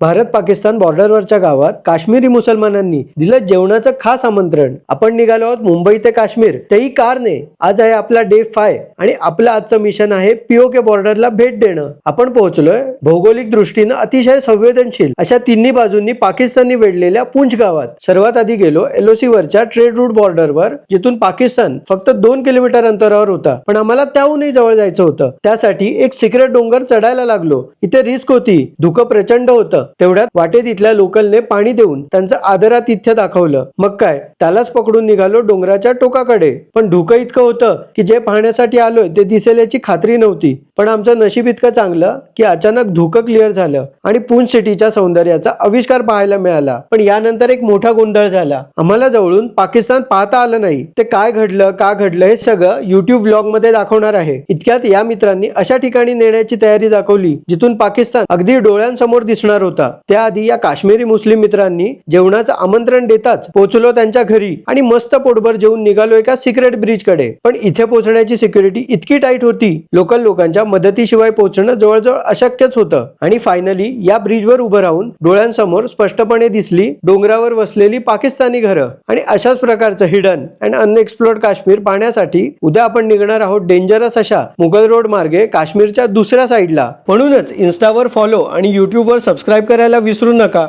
भारत पाकिस्तान बॉर्डरवरच्या गावात काश्मीरी मुसलमानांनी दिलं जेवणाचं खास आमंत्रण. आपण निघालो आहोत मुंबई ते काश्मीर. तेही कारने. आज आहे आपला डे फाय आणि आपलं आजचं मिशन आहे पीओके बॉर्डरला भेट देणं. आपण पोहोचलोय भौगोलिक दृष्टीनं अतिशय संवेदनशील अशा तिन्ही बाजूंनी पाकिस्ताननी वेढलेल्या पुंछ गावात. सर्वात आधी गेलो एलओसी वरच्या ट्रेड रूट बॉर्डरवर जिथून पाकिस्तान फक्त दोन किलोमीटर अंतरावर होता. पण आम्हाला त्याहूनही जवळ जायचं होतं. त्यासाठी एक सिक्रेट डोंगर चढायला लागलो. इथे रिस्क होती. धुकं प्रचंड होतं. तेवढ्यात वाटेत इथल्या लोकलने पाणी देऊन त्यांचं आदरातिथ्य दाखवलं. मग काय? त्यालाच पकडून निघालो डोंगराच्या टोकाकडे. पण धुकं इतकं होतं की जे पाहण्यासाठी आलोय ते दिसेल याची खात्री नव्हती. पण आमचं नशीब इतकं चांगलं की अचानक धुकं क्लिअर झालं आणि पूंछ सिटीच्या सौंदर्याचा आविष्कार पाहायला मिळाला. पण यानंतर एक मोठा गोंधळ झाला. आम्हाला जवळून पाकिस्तान पाहता आलं नाही. ते काय घडलं का घडलं हे सगळं युट्यूब व्लॉगमध्ये दाखवणार आहे. इतक्यात या मित्रांनी अशा ठिकाणी नेण्याची तयारी दाखवली जिथून पाकिस्तान अगदी डोळ्यांसमोर दिसणार होता. त्याआधी या काश्मीरी मुस्लिम मित्रांनी जेवणाचं आमंत्रण देताच पोहोचलो त्यांच्या घरी आणि मस्त पोटभर जेवून निघालो एका सिक्रेट ब्रिजकडे. पण इथे पोहोचण्याची सिक्युरिटी इतकी टाईट होती. लोकल लोकांच्या मदतीशिवाय पोहोचणं जवळजवळ अशक्यच होतं. आणि फायनली या ब्रिजवर उभं राहून डोळ्यांसमोर स्पष्टपणे दिसली डोंगरावर वसलेली पाकिस्तानी घरं. आणि अशाच प्रकारचं हिडन अँड अनएक्सप्लोर्ड काश्मीर पाहण्यासाठी उद्या आपण निघणार आहोत डेंजरस अशा मुघल रोड मार्गे काश्मीरच्या दुसऱ्या साईडला म्हणूनच इन्स्टावर फॉलो आणि युट्यूबवर सबस्क्राईब करायला विसरू नका.